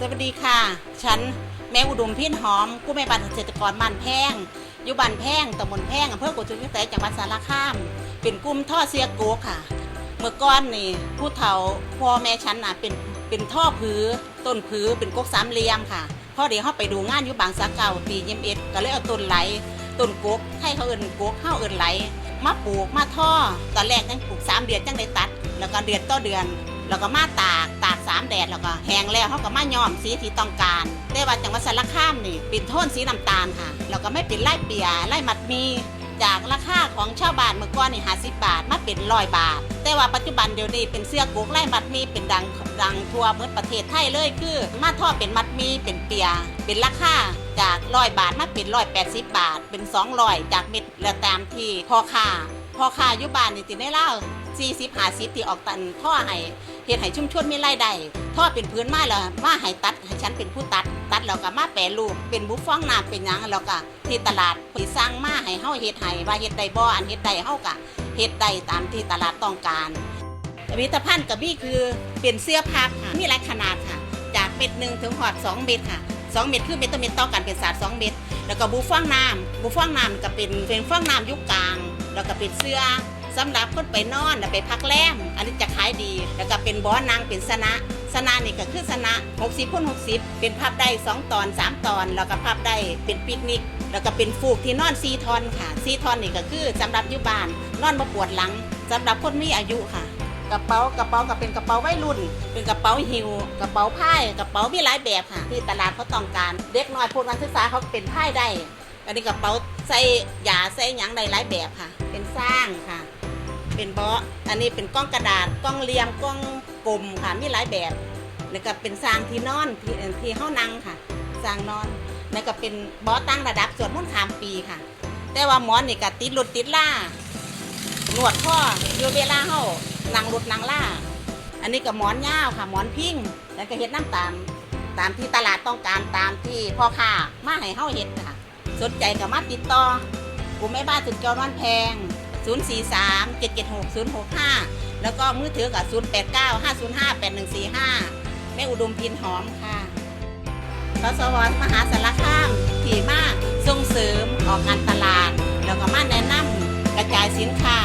สวัสดีค่ะ ฉันแม่อุดมพินหอมกู้แม่บ้านเกษตรกรบ้านแพงอยู่บ้านแพงตำบลแพงอำเภอกุจุวิสัยจังหวัดสารคาม เป็นกลุ่มท่อเสียโกกค่ะ เมื่อก่อนนี่ผู้เฒ่าพ่อแม่ฉันน่ะเป็นเป็นท่อผือต้นผือเป็นกกสามเหลี่ยมค่ะพ่อเดี๋ยวเขาไปดูงานอยู่บางสะเก่าปียี่เอ็ดก็เลยเอาต้นไหลต้นกกให้เขาเอินกกเข้าเอินไหลมาปลูกมาท่อตอนแรกยังปลูกสามเดือนจังได้ตัด แล้วก็เดือนต่อเดือน แล้วก็มาตากตากสามแดดแล้วก็แห้งแล้วเขาก็มาย้อมสีที่ต้องการแต่ว่าจังหวัดสารคามนี่ป็นโทนสีน้ำตาลค่ะแล้วก็ไม่ป็นไล่เปียไล่มัดมีจากราคาของชาวบ้านเมื่อก่อนนี่ห้าสิบบาทมาเป็นร้อยบาท แต่ว่าปัจจุบันเดี๋ยวนี้เป็นเสื้อกุกไล่มัดมีเป็นดังดังทั่วเมือประเทศไทยเลยคือ มาทอดเป็นมัดมีเป็นเปีย เป็นราคาจากร้อยบาทมาเป็นร้อยแปดสิบบาท เป็นสองร้อยจากเม็ดแล้วตามที่พอค่าพอค่ายู่บ้านนี่ติได้เล่า สี่สิบห้าสิบที่ออกตันท่อให้เฮ็ดให้ชุมชนมีรายได้ท่อเป็นพื้นไม้แล้วมาให้ตัดให้ฉันเป็นผู้ตัด ตัดแล้วก็มาแปรรูปเป็นบุฟฟ่องน้ำเป็นหยังแล้วก็ที่ตลาดผีสร้างมาให้เฮาเฮ็ดให้ว่าเฮ็ดได้บ่อันเฮ็ดได้เฮาก็เฮ็ดได้ตามที่ตลาดต้องการผลิตภัณฑ์กระบี่คือเป็นเสื้อผ้าค่ะมีหลายขนาดค่ะ จากเม็ดหนึ่งถึงหอด 2 เม็ดค่ะ 2 เม็ดคือเม็ดต่อเม็ดต่อกันเป็นศาสตร์2เม็ดแล้วก็บุฟฟ่องน้ำบุฟฟ่องน้ำก็เป็นเป็นฟ่องน้ำยุคกลาง แล้วก็เป็นเสื้อ สำหรับคนไปนอนไปพักแรมอันนี้จะขายดี แล้วก็เป็นบอนางเป็นสนะสนานี่ก็คือสนะ60คูณ60 เป็นพับได้2ตอน 3 ตอน แล้วก็พับได้เป็นปิกนิก แล้วก็เป็นฟูกที่นอนซีทอนค่ะซีทอนนี่ก็คือสำหรับอยู่บ้านนอนมาปวดหลังสำหรับคนมีอายุค่ะ กระเป๋ากระเป๋าก็เป็นกระเป๋าวัยรุ่น เป็นกระเป๋าหิว กระเป๋าผ้ากระเป๋ามีหลายแบบค่ะ ที่ตลาดเขาต้องการ เด็กน้อยพวกนักศึกษาเขาเป็นผ้าได้อันนี้กระเป๋าใส่ยาใส่หยังได้หลายแบบค่ะ เป็นสร้างค่ะ เป็นเบาะอันนี้เป็นกล้องกระดาษกล้องเลี่ยมกล้องกลมค่ะมีหลายแบบแล้วก็เป็นสร้างที่นอนที่ที่เฮานั่งค่ะสร้างนอนแล้วก็เป็นเบาะตั้งระดับส่วดมนต์ข้ามปีค่ะ แต่ว่าหมอนนี่ก็ติดรถติดล่าหนวดข้ออยู่เวลาเฮานั่งรถนั่งล่า อันนี้ก็หมอนยาวค่ะหมอนพิงแล้วก็เฮ็ดน้ำตามตามที่ตลาดต้องการตามที่พ่อค้ามาให้เฮาเฮ็ดค่ะ สนใจก็มาติดต่อกลุ่มแม่บ้านถึงจอมันแพง 043 776 065 แล้วก็มือถือกับ 089 505 8145 แม่อุดมพินหอมค่ะสสวมหาสารคามถี่มากส่งเสริมออกการตลาด แล้วก็มาแนะนำกระจายสินค้า